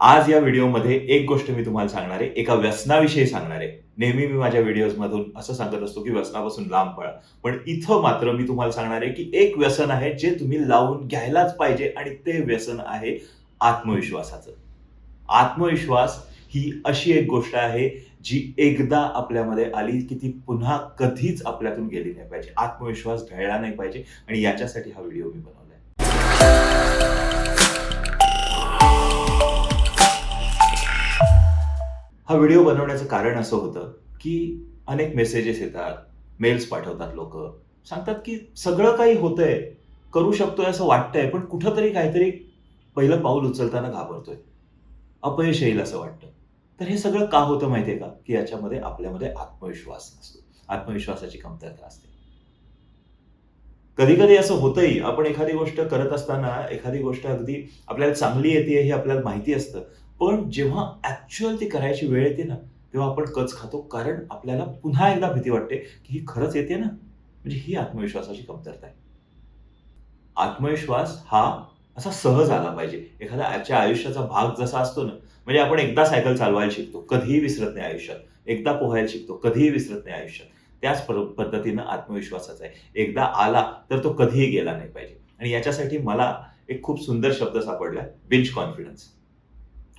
आज या व्हिडिओमध्ये एक गोष्ट मी तुम्हाला सांगणार आहे. एका व्यसनाविषयी सांगणार आहे. नेहमी मी माझ्या व्हिडिओजमधून असं सांगत असतो की व्यसनापासून लांब पळा. पण इथं मात्र मी तुम्हाला सांगणार आहे की एक व्यसन आहे जे तुम्ही लावून घ्यायलाच पाहिजे आणि ते व्यसन आहे आत्मविश्वासाचं. आत्मविश्वास ही अशी एक गोष्ट आहे जी एकदा आपल्यामध्ये आली की ती पुन्हा कधीच आपल्यातून गेली नाही पाहिजे. आत्मविश्वास ढळला नाही पाहिजे आणि याच्यासाठी हा व्हिडिओ मी बनवला हा व्हिडिओ बनवण्याचं कारण असं होतं की अनेक मेसेजेस येतात मेल्स पाठवतात लोक. सांगतात की सगळं काही होतंय करू शकतोय असं वाटतंय पण कुठंतरी काहीतरी पहिलं पाऊल उचलताना घाबरतोय. अपयश येईल असं वाटतं. तर हे सगळं का होतं माहितीये का? की याच्यामध्ये आपल्यामध्ये आत्मविश्वास नसतो. आत्मविश्वासाची कमतरता असते. कधी कधी असं होतंही आपण एखादी गोष्ट करत असताना एखादी गोष्ट अगदी आपल्याला चांगली येते हे आपल्याला माहिती असतं. पण जेव्हा ऍक्च्युअल ती करायची वेळ येते ना तेव्हा आपण कच खातो. कारण आपल्याला पुन्हा एकदा भीती वाटते की ही खरंच येते ना. म्हणजे ही आत्मविश्वासाची कमतरता आहे. आत्मविश्वास हा असा सहज आला पाहिजे. एखाद्या आजच्या आयुष्याचा भाग जसा असतो ना म्हणजे आपण एकदा सायकल चालवायला शिकतो कधीही विसरत नाही आयुष्यात. एकदा पोहायला शिकतो कधीही विसरत नाही आयुष्यात. त्याच पद्धतीनं आत्मविश्वासाचा आहे. एकदा आला तर तो कधीही गेला नाही पाहिजे. आणि याच्यासाठी मला एक खूप सुंदर शब्द सापडला बिंच कॉन्फिडन्स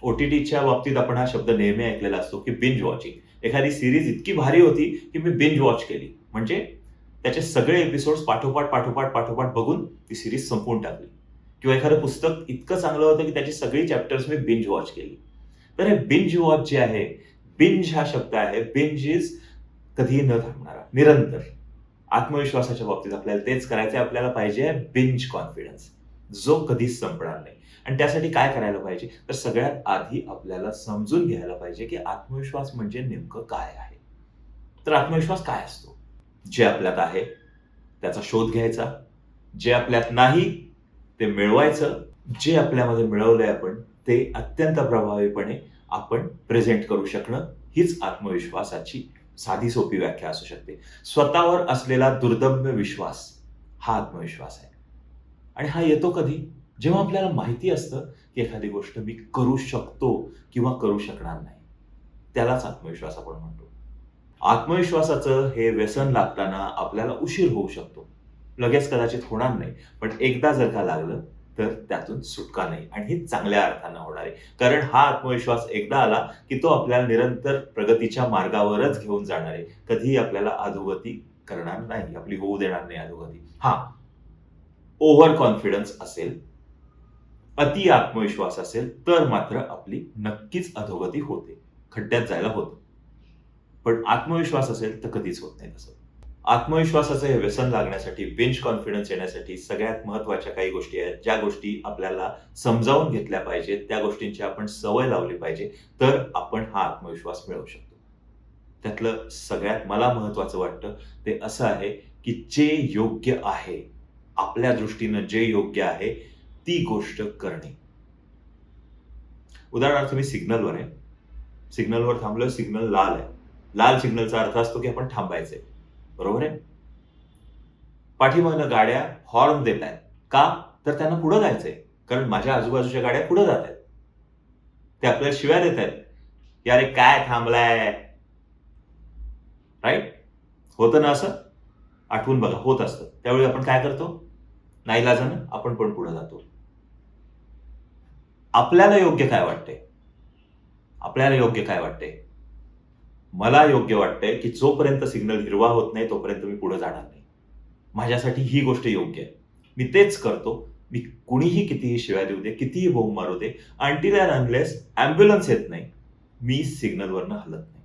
ओ टी टीच्या बाबतीत आपण हा शब्द नेहमी ऐकलेला असतो की बिंज वॉचिंग एखादी सिरीज इतकी भारी होती की मी बिंज वॉच केली. म्हणजे त्याचे सगळे एपिसोड्स पाठोपाठ पाठोपाठ पाठोपाठ बघून ती सिरीज संपवून टाकली. किंवा एखादं पुस्तक इतकं चांगलं होतं की त्याची सगळी चॅप्टर्स मी बिंज वॉच केली. तर हे बिंज वॉच जे आहे बिंज हा शब्द आहे बिंज इज कधीही न थांबणारा निरंतर. आत्मविश्वासाच्या बाबतीत आपल्याला तेच करायचं आपल्याला पाहिजे बिंज कॉन्फिडन्स जो कधीच संपणार नाही. आणि त्यासाठी काय करायला पाहिजे? तर सगळ्यात आधी आपल्याला समजून घ्यायला पाहिजे की आत्मविश्वास म्हणजे नेमकं काय आहे. तर आत्मविश्वास काय असतो? जे आपल्यात आहे त्याचा शोध घ्यायचा. जे आपल्यात नाही ते मिळवायचं. जे आपल्यामध्ये मिळवलंय आपण ते अत्यंत प्रभावीपणे आपण प्रेझेंट करू शकणं हीच आत्मविश्वासाची साधी सोपी व्याख्या असू शकते. स्वतःवर असलेला दुर्दम्य विश्वास हा आत्मविश्वास आहे. आणि हा येतो कधी? जेव्हा आपल्याला माहिती असतं की एखादी गोष्ट मी करू शकतो किंवा करू शकणार नाही त्यालाच आत्मविश्वास आपण म्हणतो. आत्मविश्वासाचं हे व्यसन लागताना आपल्याला उशीर होऊ शकतो. लगेच कदाचित होणार नाही पण एकदा जर का लागलं तर त्यातून सुटका नाही आणि हे चांगल्या अर्थानं होणार आहे. कारण हा आत्मविश्वास एकदा आला की तो आपल्याला निरंतर प्रगतीच्या मार्गावरच घेऊन जाणार आहे. कधीही आपल्याला अधोगती करणार नाही आपली होऊ देणार नाही अधोगती. हा. ओव्हर कॉन्फिडन्स असेल अति आत्मविश्वास असेल तर मात्र आपली नक्कीच अधोगती होते. खड्ड्यात जायला होतं. पण आत्मविश्वास असेल तर कधीच होत नाही तसं. आत्मविश्वासाचं हे व्यसन लागण्यासाठी बेंच कॉन्फिडन्स येण्यासाठी सगळ्यात महत्त्वाच्या काही गोष्टी आहेत ज्या गोष्टी आपल्याला समजावून घेतल्या पाहिजेत त्या गोष्टींची आपण सवय लावली पाहिजे तर आपण हा आत्मविश्वास मिळवू शकतो. त्यातलं सगळ्यात मला महत्वाचं वाटतं ते असं आहे की जे योग्य आहे आपल्या दृष्टीनं जे योग्य आहे ती गोष्ट करणे. उदाहरणार्थ मी सिग्नलवर आहे. सिग्नलवर थांबलोय सिग्नल लाल आहे. लाल सिग्नलचा अर्थ असतो की आपण थांबायचंय. बरोबर आहे? पाठीमागनं गाड्या हॉर्न देत आहेत. का? तर त्यांना पुढं जायचंय. कारण माझ्या आजूबाजूच्या गाड्या पुढे जात आहेत. ते आपल्याला शिव्या देत आहेत. की अरे काय थांबलाय? राईट होतं ना असं? आठवून बघा होत असतं. त्यावेळी आपण काय करतो? नाईलाजानं आपण पण पुढे जातो. आपल्याला योग्य काय वाटते आपल्याला योग्य काय वाटते मला योग्य वाटतंय की जोपर्यंत सिग्नल हिरवा होत नाही तोपर्यंत मी पुढे जाणार नाही. माझ्यासाठी ही गोष्ट योग्य आहे. मी तेच करतो. मी कुणीही कितीही शिवाय देऊ दे कितीही बोंब मारू दे अँटिल अँड अनलेस ॲम्ब्युलन्स येत नाही मी सिग्नलवरनं हलत नाही.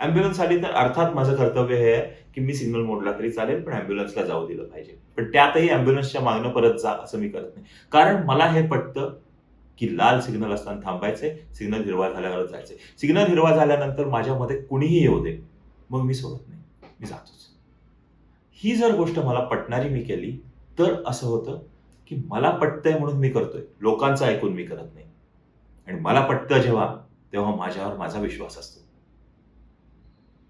ॲम्ब्युलन्स आली तर अर्थात माझं कर्तव्य हे आहे की मी सिग्नल मोडला तरी चालेल पण ॲम्ब्युलन्सला जाऊ दिलं पाहिजे. पण त्यातही ॲम्ब्युलन्सच्या मागणं परत जा असं मी करत नाही. कारण मला हे पटतं की लाल सिग्नल असताना थांबायचे सिग्नल हिरवा झाल्यावर जायचे. सिग्नल हिरवा झाल्यानंतर माझ्यामध्ये कुणीही येऊ दे मग मी सोडत नाही मी जातोच. ही जर गोष्ट मला पटणारी मी केली तर असं होतं की मला पटतंय म्हणून मी करतोय. लोकांचं ऐकून मी करत नाही. आणि मला पटतं जेव्हा तेव्हा माझ्यावर माझा विश्वास असतो.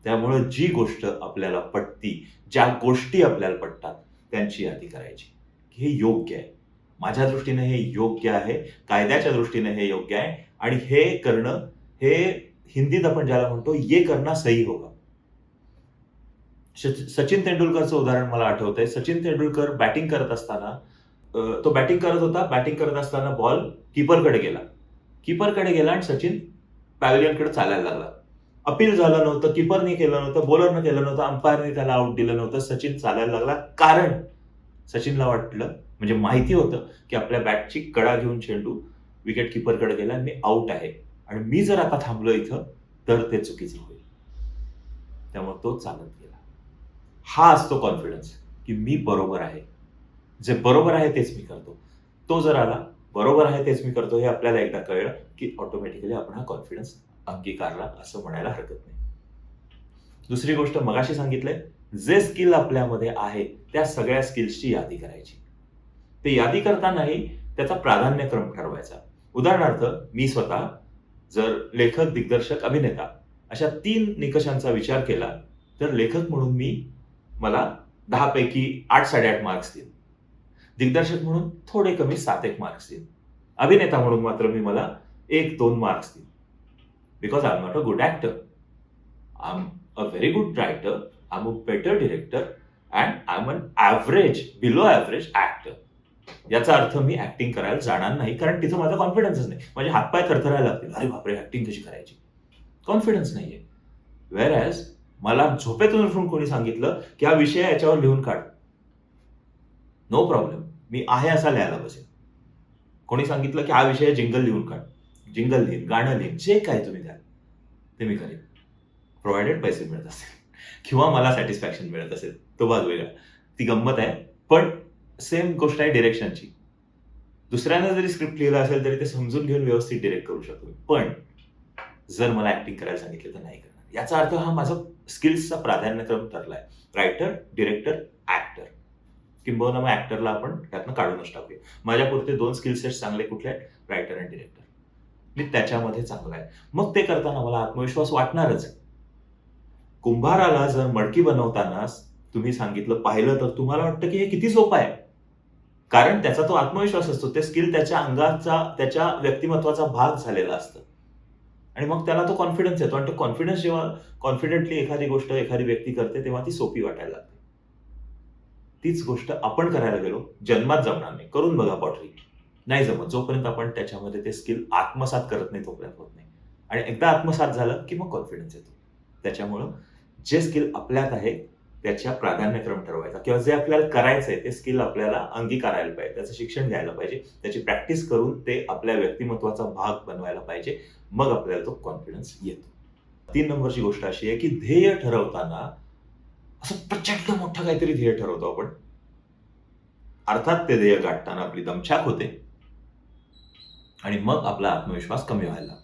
त्यामुळं जी गोष्ट आपल्याला पटती ज्या गोष्टी आपल्याला पटतात त्यांची यादी करायची. की हे योग्य आहे. माझ्या दृष्टीने हे योग्य आहे कायद्याच्या दृष्टीने हे योग्य आहे आणि हे करणं हे हिंदीत आपण ज्याला म्हणतो ये करना सही होगा. सचिन तेंडुलकरचं उदाहरण मला आठवतंय. सचिन तेंडुलकर बॅटिंग करत असताना तो बॅटिंग करत होता. बॅटिंग करत असताना बॉल किपरकडे गेला. किपरकडे गेला आणि सचिन पॅव्हिलियनकडे चालायला लागला. अपील झालं नव्हतं किपरने केलं नव्हतं बॉलरने केलं नव्हतं अंपायरने त्याला आउट दिलं नव्हतं. सचिन चालायला लागला. कारण सचिनला वाटलं म्हणजे माहिती होतं की आपल्या बॅटची कडा घेऊन चेंडू विकेट किपरकडे गेला आणि मी आउट आहे. आणि मी जर आता थांबलो इथं तर ते चुकीचं होईल. त्यामुळे तो चालत गेला. हा असतो कॉन्फिडन्स की मी बरोबर आहे. जे बरोबर आहे तेच मी करतो. तो जर आला बरोबर आहे तेच मी करतो हे आपल्याला एकदा कळलं की ऑटोमॅटिकली आपण हा कॉन्फिडन्स अंगीकारला असं म्हणायला हरकत नाही. दुसरी गोष्ट मगाशी सांगितलंय जे स्किल आपल्यामध्ये आहे त्या सगळ्या स्किल्सची यादी करायची. ते यादी करतानाही त्याचा प्राधान्यक्रम ठरवायचा. उदाहरणार्थ मी स्वतः जर लेखक दिग्दर्शक अभिनेता अशा तीन निकषांचा विचार केला तर लेखक म्हणून मी मला दहापैकी आठ साडेआठ मार्क्स देईन. दिग्दर्शक म्हणून थोडे कमी सात एक मार्क्स देईन. अभिनेता म्हणून मात्र मी मला एक दोन मार्क्स देईन. Because I am not a good actor I am a very good writer I am a better director and I am an average below average actor याचा अर्थ मी ऍक्टिंग करायला जाणार नाही कारण तिथं माझा कॉन्फिडन्सच नाही. माझे हातपाय थरथरायला लागतील. अरे बापरे ऍक्टिंग कशी करायची? कॉन्फिडन्स नाहीये. वेअर ॲज मला झोपेतून उठून कोणी सांगितलं की हा विषय याच्यावर लिहून काढ. नो प्रॉब्लेम मी आहे असा लिहायला बसेल कोणी सांगितलं की हा विषय जिंगल लिहून काढ. जिंगल लिहीन गाणं लिहीन जे काय तुम्ही द्याल ते मी करेन. प्रोव्हायडेड पैसे मिळत असेल. किंवा मला सॅटिस्फॅक्शन मिळत असेल. तो भाग वेगळा ती गंमत आहे. पण सेम गोष्ट आहे डिरेक्शनची दुसऱ्यानं जरी स्क्रिप्ट लिहिलं असेल तरी ते समजून घेऊन व्यवस्थित डिरेक्ट करू शकतो. पण जर मला ऍक्टिंग करायला सांगितलं तर नाही करणार. याचा अर्थ हा माझा स्किल्सचा प्राधान्यक्रम ठरलाय. रायटर डिरेक्टर ऍक्टर किंबहुना मग ऍक्टरला आपण त्यातनं काढूनच टाकूया. माझ्यापुरते दोन स्किल चांगले कुठले आहेत? रायटर आणि डिरेक्टर मी त्याच्यामध्ये चांगला आहे. मग ते करताना मला आत्मविश्वास वाटणारच आहे. कुंभाराला जर मडकी बनवताना तुम्ही सांगितलं पाहिलं तर तुम्हाला वाटतं की हे किती सोपं आहे? कारण त्याचा तो आत्मविश्वास असतो. ते स्किल त्याच्या अंगाचा त्याच्या व्यक्तिमत्वाचा भाग झालेला असतं. आणि मग त्याला तो कॉन्फिडन्स येतो. आणि तो कॉन्फिडन्स जेव्हा कॉन्फिडेंटली एखादी गोष्ट एखादी व्यक्ती करते तेव्हा ती सोपी वाटायला लागते. तीच गोष्ट आपण करायला गेलो जन्मात जमणार नाही. करून बघा पॉटरी नाही जमत. जोपर्यंत आपण त्याच्यामध्ये ते स्किल आत्मसात करत नाही तोपर्यंत होत नाही. आणि एकदा आत्मसात झालं की मग कॉन्फिडन्स येतो. त्याच्यामुळं जे स्किल आपल्यात आहे त्याच्या प्राधान्यक्रम ठरवायचा. किंवा जे आपल्याला करायचं आहे ते स्किल आपल्याला अंगीकारायला पाहिजे त्याचं शिक्षण घ्यायला पाहिजे त्याची प्रॅक्टिस करून ते आपल्या व्यक्तिमत्वाचा भाग बनवायला पाहिजे मग आपल्याला तो कॉन्फिडन्स येतो. तीन नंबरची गोष्ट अशी आहे की ध्येय ठरवताना असं प्रचंड मोठं काहीतरी ध्येय ठरवतो आपण. अर्थात ते ध्येय गाठताना आपली दमछाक होते. आणि मग आपला आत्मविश्वास कमी व्हायला लागतो.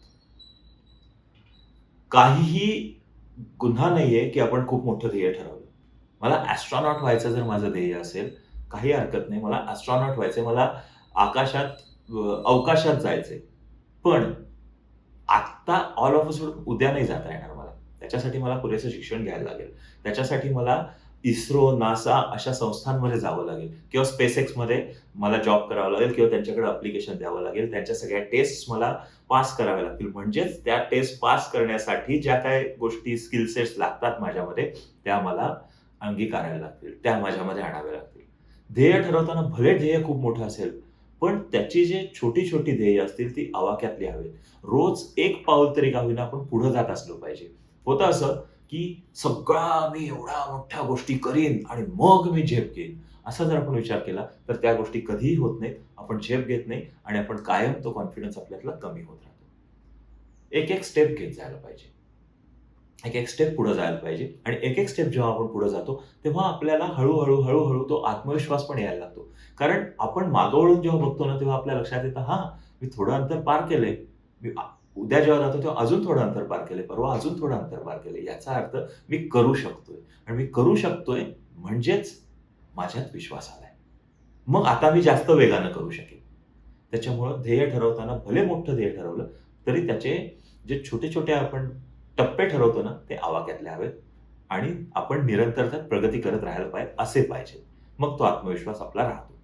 काहीही गुन्हा नाहीये की आपण खूप मोठं ध्येय ठरवलं. मला ॲस्ट्रॉनॉट व्हायचं जर माझं ध्येय असेल काही हरकत नाही. मला ॲस्ट्रॉनॉट व्हायचं आहे मला आकाशात अवकाशात जायचंय. पण आत्ता ऑल ऑफ सोडून उद्या नाही जाता येणार मला. त्याच्यासाठी मला पुरेसं शिक्षण घ्यायला लागेल. त्याच्यासाठी मला इस्रो नासा अशा संस्थांमध्ये जावं लागेल. किंवा स्पेस एक्समध्ये मला जॉब करावा लागेल किंवा त्यांच्याकडे अप्लिकेशन द्यावं लागेल. त्यांच्या सगळ्या टेस्ट मला पास कराव्या लागतील. म्हणजेच त्या टेस्ट पास करण्यासाठी ज्या काय गोष्टी स्किल सेट्स लागतात माझ्यामध्ये त्या मला अंगीकारायला लागतील त्या माझ्यामध्ये आणाव्या लागतील. ध्येय ठरवताना भले ध्येय खूप मोठं असेल पण त्याची जे छोटी छोटी ध्येय असतील ती आवाक्यातली हवीत. रोज एक पाऊल तरी का होईना आपण पुढे जात असलो पाहिजे. होतं असं की सगळा मी एवढा मोठ्या गोष्टी करीन आणि मग मी झेप घेईन. असा जर आपण विचार केला तर त्या गोष्टी कधीही होत नाहीत. आपण झेप घेत नाही आणि आपण कायम तो कॉन्फिडन्स आपल्यातला कमी होत राहतो. एक एक स्टेप घेत जायला पाहिजे. एक एक स्टेप पुढे जायला पाहिजे. आणि एक एक स्टेप जेव्हा आपण पुढे जातो तेव्हा आपल्याला हळूहळू हळूहळू तो आत्मविश्वास पण यायला लागतो. कारण आपण मागवळून जेव्हा बघतो ना तेव्हा आपल्या लक्षात येतं हां मी थोडं अंतर पार केलंय. मी उद्या जेव्हा जातो तेव्हा अजून थोडं अंतर पार केलंय. परवा अजून थोडं अंतर पार केलंय. याचा अर्थ मी करू शकतोय. आणि मी करू शकतोय म्हणजेच माझ्यात विश्वास आलाय. मग आता मी जास्त वेगानं करू शकेन. त्याच्यामुळं ध्येय ठरवताना भले मोठं ध्येय ठरवलं तरी त्याचे जे छोटे छोटे आपण टप्पे ठरवतो ना ते आवाक्यातले हवेत. आणि आपण निरंतर त्यात प्रगती करत राहायला पाहिजे असे पाहिजे. मग तो आत्मविश्वास आपला राहतो.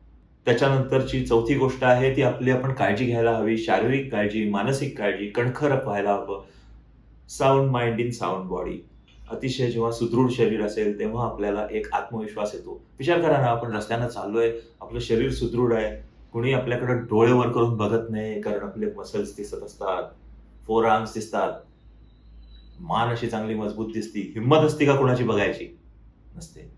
त्याच्यानंतरची चौथी गोष्ट आहे ती आपली आपण काळजी घ्यायला हवी. शारीरिक काळजी मानसिक काळजी कणखर व्हायला हवं. Sound mind in sound body अतिशय जेव्हा सुदृढ शरीर असेल तेव्हा आपल्याला एक आत्मविश्वास येतो. विचार करा ना आपण रस्त्यानं चाललोय आपलं शरीर सुदृढ आहे. कुणी आपल्याकडे डोळे वर करून बघत नाही कारण आपले मसल्स दिसत असतात. फोर आर्म्स दिसतात. मान अशी चांगली मजबूत दिसती हिंमत असते का कुणाची बघायची? नसते.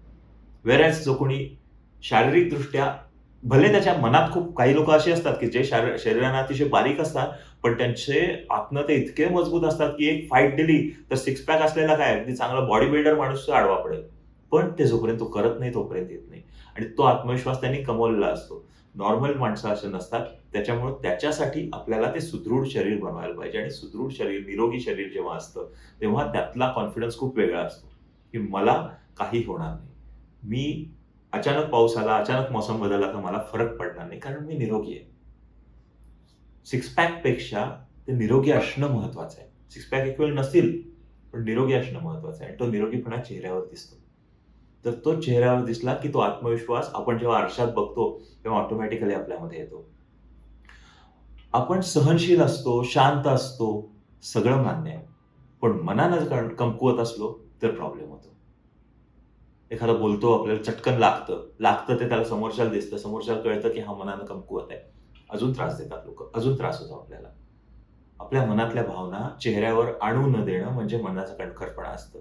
वेरॅज जो कोणी शारीरिक दृष्ट्या भले त्याच्या मनात खूप काही लोक असे असतात की जे शारीर शरीराने अतिशय बारीक असतात पण त्यांचे आत्म ते इतके मजबूत असतात की एक फाईट दिली तर सिक्स पॅक असलेला काय? अगदी चांगला बॉडी बिल्डर माणूस आडवा पडेल. पण ते जोपर्यंत तो करत नाही तोपर्यंत येत नाही. आणि तो आत्मविश्वास त्यांनी कमवलेला असतो. नॉर्मल माणसं असे नसतात. त्याच्यामुळे त्याच्यासाठी आपल्याला ते सुदृढ शरीर बनवायला पाहिजे. आणि सुदृढ शरीर निरोगी शरीर जेव्हा असतं तेव्हा त्यातला कॉन्फिडन्स खूप वेगळा असतो की मला काही होणार नाही. मी अचानक पाऊस आला अचानक मौसम बदलला तर मला फरक पडणार नाही कारण मी निरोगी आहे. सिक्स पॅकपेक्षा ते निरोगी असणं महत्वाचं आहे. सिक्स पॅक इक्वल नसतील पण निरोगी असणं महत्वाचं आहे. आणि तो निरोगीपणा चेहऱ्यावर दिसतो. तर तो चेहऱ्यावर दिसला की तो आत्मविश्वास आपण जेव्हा आरशात बघतो तेव्हा ऑटोमॅटिकली आपल्यामध्ये येतो. आपण सहनशील असतो शांत असतो सगळं मान्य आहे. पण मनानं कमकुवत असलो तर प्रॉब्लेम होतो. एखादा बोलतो आपल्याला चटकन लागतं. लागतं ते त्याला समोरच्याला दिसतं. समोरच्याला कळतं की हा मनानं कमकुवत आहे. अजून त्रास देतात लोक. अजून त्रास होतो आपल्याला. आपल्या मनातल्या भावना चेहऱ्यावर आणू न देणं म्हणजे मनाचं कणखरपणा असतं.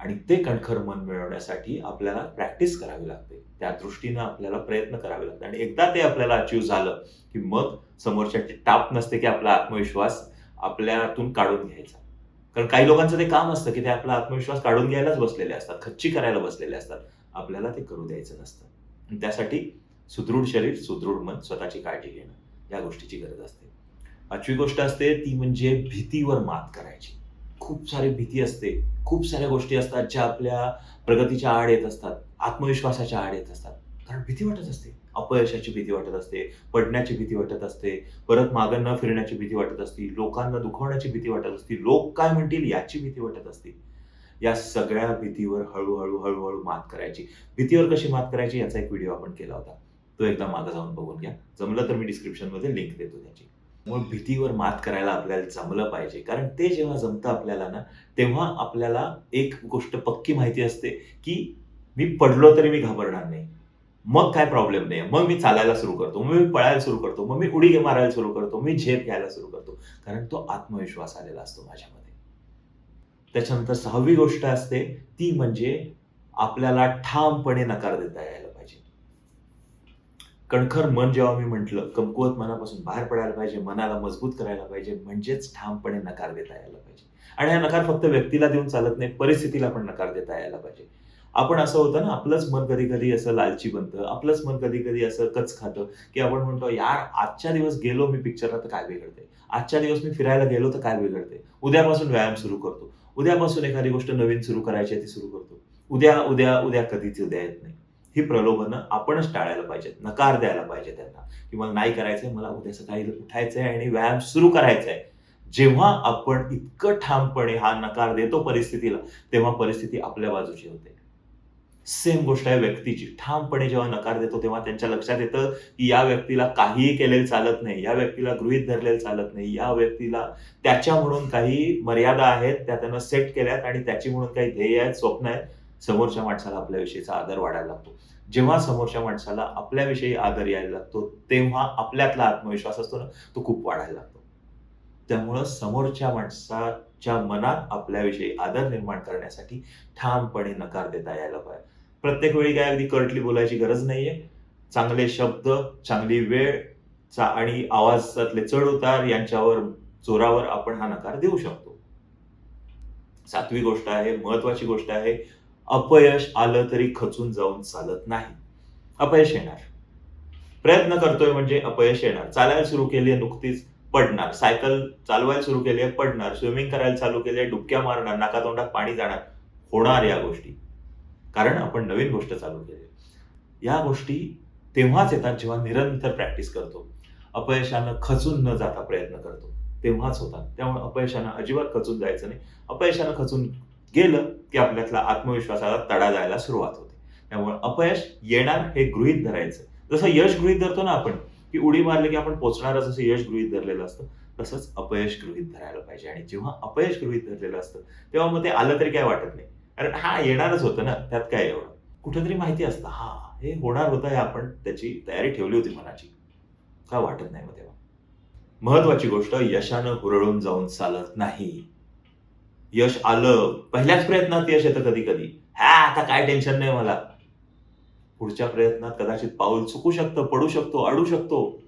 आणि ते कणखर मन मिळवण्यासाठी आपल्याला प्रॅक्टिस करावी लागते. त्या दृष्टीनं आपल्याला प्रयत्न करावे लागतात. आणि एकदा ते आपल्याला अचीव झालं की मग समोरच्याची टाप नसते की आपला आत्मविश्वास आपल्यातून काढून घ्यायचा. कारण काही लोकांचं ते काम असतं की ते आपला आत्मविश्वास काढून घ्यायलाच बसलेले असतात खच्ची करायला बसलेले असतात. आपल्याला ते करू द्यायचं नसतं. आणि त्यासाठी सुदृढ शरीर सुदृढ मन स्वतःची काळजी घेणं या गोष्टीची गरज असते. पाचवी गोष्ट असते ती म्हणजे भीतीवर मात करायची. खूप सारी भीती असते. खूप साऱ्या गोष्टी असतात ज्या आपल्या प्रगतीच्या आड येत असतात. आत्मविश्वासाच्या आड येत असतात. कारण भीती वाटत असते. अपयशाची भीती वाटत असते. पडण्याची भीती वाटत असते. परत मागं न फिरण्याची भीती वाटत असते. लोकांना दुखवण्याची भीती वाटत असते. लोक काय म्हणतील याची भीती वाटत असते. या सगळ्या भीतीवर हळूहळू हळूहळू मात करायची. भीतीवर कशी मात करायची याचा एक व्हिडिओ आपण केला होता. तो एकदा मागं जाऊन बघून घ्या. जमलं तर मी डिस्क्रिप्शनमध्ये लिंक देतो त्याची. मग भीतीवर मात करायला आपल्याला जमलं पाहिजे. कारण ते जेव्हा जमतं आपल्याला ना तेव्हा आपल्याला एक गोष्ट पक्की माहिती असते की मी पडलो तरी मी घाबरणार नाही. मग काय प्रॉब्लेम नाही. मग मी चालायला सुरू करतो. मग मी पळायला सुरू करतो. मग मी उडी मारायला सुरू करतो. मी झेप घ्यायला सुरू करतो. कारण तो आत्मविश्वास आलेला असतो माझ्यामध्ये. त्याच्यानंतर सहावी गोष्ट असते ती म्हणजे आपल्याला ठामपणे नकार देता यायला. कणखर मन जेव्हा मी म्हंटल कमकुवत मनापासून बाहेर पडायला पाहिजे मनाला मजबूत करायला पाहिजे म्हणजेच ठामपणे नकार देता यायला पाहिजे. आणि हा नकार फक्त व्यक्तीला देऊन चालत नाही परिस्थितीला पण नकार देता यायला पाहिजे. आपण असं होतं ना आपलंच मन कधी कधी असं लालची बनतं आपलंच मन कधी कधी असं कच खातं की आपण म्हणतो यार आजच्या दिवस गेलो मी पिक्चरला तर काय बिघडते आजच्या दिवस मी फिरायला गेलो तर काय बिघडते उद्यापासून व्यायाम सुरू करतो. उद्यापासून एखादी गोष्ट नवीन सुरू करायची ती सुरू करतो. उद्या उद्या उद्या कधीच उद्या येत नाही. ही प्रलोभनं आपणच टाळायला पाहिजेत नकार द्यायला पाहिजे त्यांना. की मला नाही करायचंय मला उद्या सकाळी उठायचंय आणि व्यायाम सुरू करायचा आहे जेव्हा आपण इतकं ठामपणे हा नकार देतो परिस्थितीला तेव्हा परिस्थिती आपल्या बाजूची होते. सेम गोष्ट आहे व्यक्तीची. ठामपणे जेव्हा नकार देतो तेव्हा त्यांच्या लक्षात येतं की या व्यक्तीला काहीही केलेलं चालत नाही या व्यक्तीला गृहित धरलेलं चालत नाही या व्यक्तीला त्याच्या म्हणून काही मर्यादा आहेत त्या त्यांना सेट केल्यात आणि त्याची म्हणून काही ध्येय आहेत स्वप्न आहेत. समोरच्या माणसाला आपल्याविषयीचा आदर वाढायला लागतो. जेव्हा समोरच्या माणसाला आपल्याविषयी आदर यायला लागतो तेव्हा आपल्यातला आत्मविश्वास असतो ना तो खूप वाढायला लागतो. त्यामुळं समोरच्या माणसाच्या मनात आपल्याविषयी आदर निर्माण करण्यासाठी ठामपणे नकार देता यायला पाहिजे. प्रत्येक वेळी काय अगदी कर्टली बोलायची गरज नाहीये. चांगले शब्द चांगली वेळ चा आणि आवाजातले चढ उतार यांच्यावर जोरावर आपण हा नकार देऊ शकतो. सातवी गोष्ट आहे महत्वाची गोष्ट आहे अपयश आलं तरी खचून जाऊन चालत नाही. अपयश येणार. प्रयत्न करतोय म्हणजे अपयश येणार. चालायला सुरू केली नुकतीच पडणार. सायकल चालवायला सुरू केली आहे पडणार. स्विमिंग करायला चालू केली आहे डुबक्या मारणार नाकातोंडात पाणी जाणार. होणार या गोष्टी. कारण आपण नवीन गोष्ट चालू केली या गोष्टी तेव्हाच येतात जेव्हा निरंतर प्रॅक्टिस करतो. अपयशानं खचून न जाता प्रयत्न करतो. तेव्हाच होतात. त्यामुळे अपयशानं अजिबात खचून जायचं नाही. अपयशानं खचून गेलं की आपल्यातला आत्मविश्वासाला तडा जायला सुरुवात होते. त्यामुळे अपयश येणार हे गृहित धरायचं. जसं यश गृहीत धरतो ना आपण की उडी मारली की आपण पोचणारच असं यश गृहीत धरलेलं असतं तसंच अपयश गृहीत धरायला पाहिजे. आणि जेव्हा अपयश गृहीत धरलेलं असतं तेव्हा मग ते आलं तरी काय वाटत नाही. कारण हा येणारच होतं ना त्यात काय एवढं? कुठेतरी माहिती असतं हा हे होणार होतं हे आपण त्याची तयारी ठेवली होती मनाची. काय वाटत नाही मग तेव्हा? महत्वाची गोष्ट यशानं हुरळून जाऊन चालत नाही. यश आलं. पहिल्याच प्रयत्नात यश येतं कधी कधी. हा आता काय टेन्शन नाही मला. पुढच्या प्रयत्नात कदाचित पाऊल चुकू शकतं पडू शकतो अडू शकतो.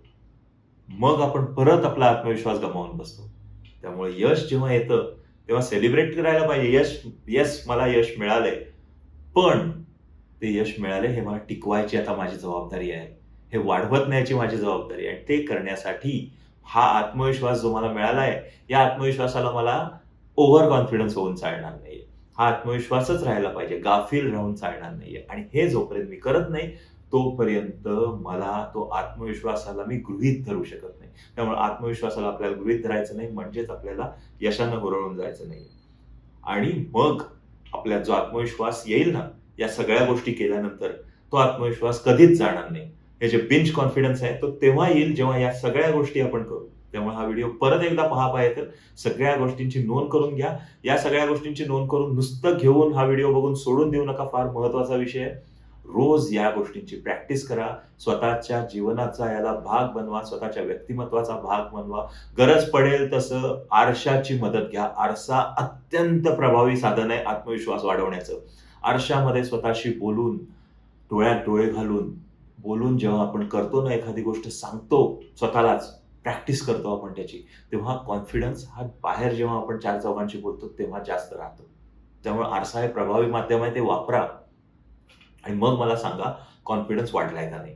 मग आपण परत आपला आत्मविश्वास गमावून बसतो. त्यामुळे यश जेव्हा येतं तेव्हा सेलिब्रेट करायला पाहिजे. यश यस मला यश मिळालंय. पण ते यश मिळाले हे मला टिकवायची आता माझी जबाबदारी आहे. हे वाढवत न्यायची माझी जबाबदारी आहे. आणि ते करण्यासाठी हा आत्मविश्वास जो मला मिळाला आहे या आत्मविश्वासाला मला ओव्हर कॉन्फिडन्स होऊन चालणार नाहीये. हा आत्मविश्वासच राहायला पाहिजे. गाफील राहून चालणार नाहीये. आणि हे जोपर्यंत मी करत नाही तोपर्यंत मला तो आत्मविश्वासाला मी गृहीत धरू शकत नाही. त्यामुळे आत्मविश्वासाला आपल्याला गृहीत धरायचं नाही म्हणजेच आपल्याला यशानं हुरळून जायचं नाही आणि मग आपल्यात जो आत्मविश्वास येईल ना या सगळ्या गोष्टी केल्यानंतर तो आत्मविश्वास कधीच जाणार नाही. हे जे बिंच कॉन्फिडन्स आहे तो तेव्हा येईल जेव्हा या सगळ्या गोष्टी आपण करू. त्यामुळे हा व्हिडिओ परत एकदा पहा पाहिजे तर सगळ्या गोष्टींची नोंद करून घ्या. या सगळ्या गोष्टींची नोंद करून नुसतं घेऊन हा व्हिडिओ बघून सोडून देऊ नका. फार महत्त्वाचा विषय आहे. रोज या गोष्टींची प्रॅक्टिस करा. स्वतःच्या जीवनाचा याला भाग बनवा. स्वतःच्या व्यक्तिमत्वाचा भाग बनवा. गरज पडेल तसं आरशाची मदत घ्या. आरसा अत्यंत प्रभावी साधन आहे आत्मविश्वास वाढवण्याचं. आरशामध्ये स्वतःशी बोलून डोळ्यात डोळे घालून बोलून जेव्हा आपण करतो ना एखादी गोष्ट सांगतो स्वतःलाच. प्रॅक्टिस करतो आपण त्याची. तेव्हा कॉन्फिडन्स हा बाहेर जेव्हा आपण चार चौघांशी बोलतो तेव्हा जास्त राहतो. त्यामुळे आरसा हे प्रभावी माध्यम आहे ते वापरा. आणि मग मला सांगा कॉन्फिडन्स वाढलाय का नाही?